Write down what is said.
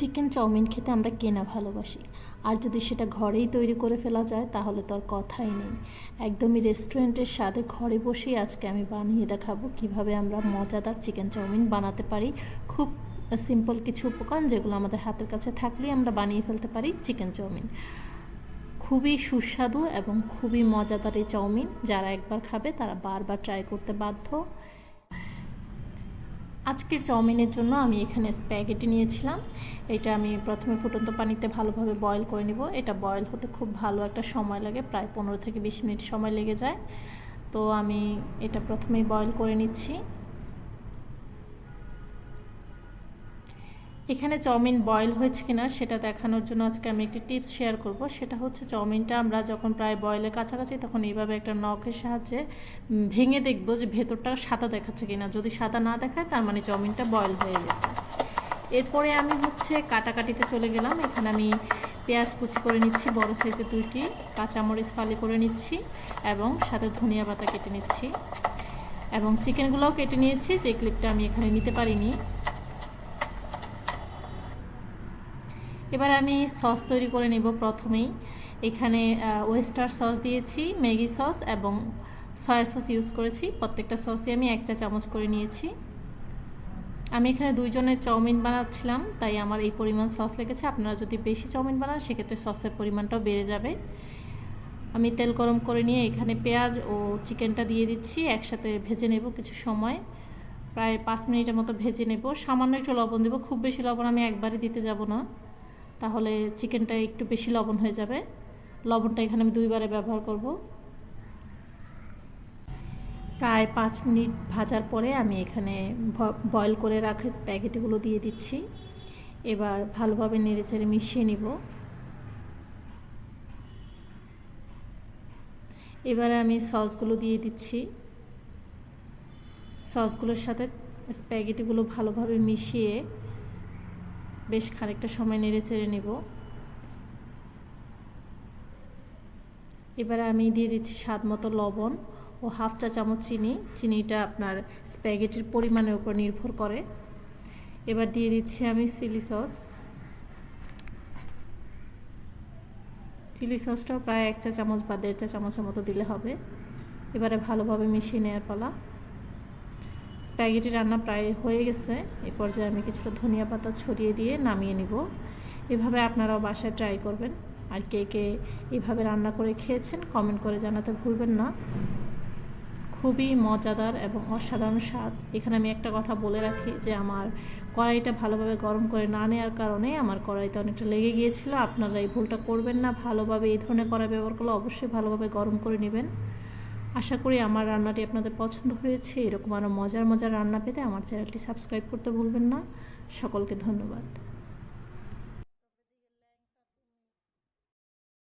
Chicken chowmein খেতে আমরা কেনা ভালোবাসি। আর যদি সেটা ঘরেই তৈরি করে ফেলা যায়, তাহলে তো আর কথাই নেই। একদমই রেস্টুরেন্টের স্বাদে ঘরে বসেই আজকে আমি বানিয়ে দেখাবো কীভাবে আমরা মজাদার চিকেন চাউমিন বানাতে পারি। খুব সিম্পল কিছু উপকরণ যেগুলো আমাদের হাতের কাছে থাকলেই আমরা বানিয়ে ফেলতে পারি চিকেন চাউমিন। খুবই সুস্বাদু এবং খুবই মজাদার এই চাউমিন। যারা একবার খাবে, তারা বারবার ট্রাই করতে বাধ্য। আজকের চাউমিনের জন্য আমি এখানে স্প্যাগেটি নিয়েছিলাম। এটা আমি প্রথমে ফুটন্ত পানিতে ভালোভাবে বয়েল করে নিব। এটা বয়েল হতে খুব ভালো একটা সময় লাগে, প্রায় পনেরো থেকে বিশ মিনিট সময় লেগে যায়। তো আমি এটা প্রথমেই বয়েল করে নিচ্ছি। এখানে চাউমিন বয়েল হয়েছে কিনা সেটা দেখানোর জন্য আজকে আমি একটি টিপস শেয়ার করব। সেটা হচ্ছে চাউমিনটা আমরা যখন প্রায় বয়েলের কাছাকাছি তখন এইভাবে একটা নখের সাহায্যে ভেঙে দেখব যে ভেতরটা সাদা দেখাচ্ছে কিনা। যদি সাদা না দেখায় তার মানে চাউমিনটা বয়েল হয়ে গেছে। এরপরে আমি হচ্ছে কাটাকাটিতে চলে গেলাম। এখানে আমি পেঁয়াজ কুচি করে নিচ্ছি, বড় সাইজের দুইটি। কাঁচামরিচ ফালি করে নিচ্ছি এবং সাথে ধনিয়া পাতা কেটে নিচ্ছি। এবং চিকেনগুলোও কেটে নিয়েছি, যে ক্লিপটা আমি এখানে নিতে পারিনি। এবার আমি সস তৈরি করে নেব প্রথমেই। এখানে ওয়েস্টার সস দিয়েছি ম্যাগি সস এবং সয়া সস ইউজ করেছি। প্রত্যেকটা সসই আমি এক চা চামচ করে নিয়েছি। আমি এখানে দুইজনের চাউমিন বানাচ্ছিলাম, তাই আমার এই পরিমাণ সস লেগেছে। আপনারা যদি বেশি চাউমিন বানান, সেক্ষেত্রে সসের পরিমাণটাও বেড়ে যাবে। আমি তেল গরম করে নিয়ে এখানে পেঁয়াজ ও চিকেনটা দিয়ে দিচ্ছি, একসাথে ভেজে নেব কিছু সময়। প্রায় পাঁচ মিনিটের মতো ভেজে নেব। সামান্য একটু লবণ দেবো, খুব বেশি লবণ আমি একবারই দিতে যাব না। তাহলে চিকেনটা একটু বেশি লবণ হয়ে যাবে। লবণটা এখানে আমি দুইবারে ব্যবহার করব। প্রায় পাঁচ মিনিট ভাজার পরে আমি এখানে বয়েল করে রাখা স্প্যাগেটিগুলো দিয়ে দিচ্ছি। এবার ভালোভাবে নেড়েচেড়ে মিশিয়ে নিব। এবারে আমি সসগুলো দিয়ে দিচ্ছি। সসগুলোর সাথে স্প্যাগেটিগুলো ভালোভাবে মিশিয়ে বেশ খানিকটা সময় নেড়ে চেড়ে নেব। এবারে আমি দিয়ে দিচ্ছি স্বাদ মতো লবণ ও হাফ চা চামচ চিনি। চিনিটা আপনার স্প্যাগেটির পরিমাণের উপর নির্ভর করে। এবার দিয়ে দিচ্ছি আমি চিলি সস। চিলি সসটাও প্রায় এক চা চামচ বা দেড় চা চামচের মতো দিলে হবে। এবারে ভালোভাবে মিশিয়ে নেওয়ার পালা। স্প্যাগেটি রান্না প্রায় হয়ে গেছে। এই পর্যায়ে আমি কিছুটা ধনিয়া পাতা ছড়িয়ে দিয়ে নামিয়ে নিব। এভাবে আপনারাও বাসায় ট্রাই করবেন। আর কে কে এভাবে রান্না করে খেয়েছেন, কমেন্ট করে জানাতে ভুলবেন না। খুবই মজাদার এবং অসাধারণ স্বাদ। এখানে আমি একটা কথা বলে রাখি যে, আমার কড়াইটা ভালোভাবে গরম করে না নেওয়ার কারণে আমার কড়াইতে অনেকটা লেগে গিয়েছিল। আপনারা এই ভুলটা করবেন না। ভালোভাবে এই ধরনের কড়াই ব্যবহার করলে অবশ্যই ভালোভাবে গরম করে নেবেন। আশা করি আমার রান্নাটি আপনাদের পছন্দ হয়েছে। এরকম আরও মজার মজার রান্না পেতে আমার চ্যানেলটি সাবস্ক্রাইব করতে ভুলবেন না। সকলকে ধন্যবাদ।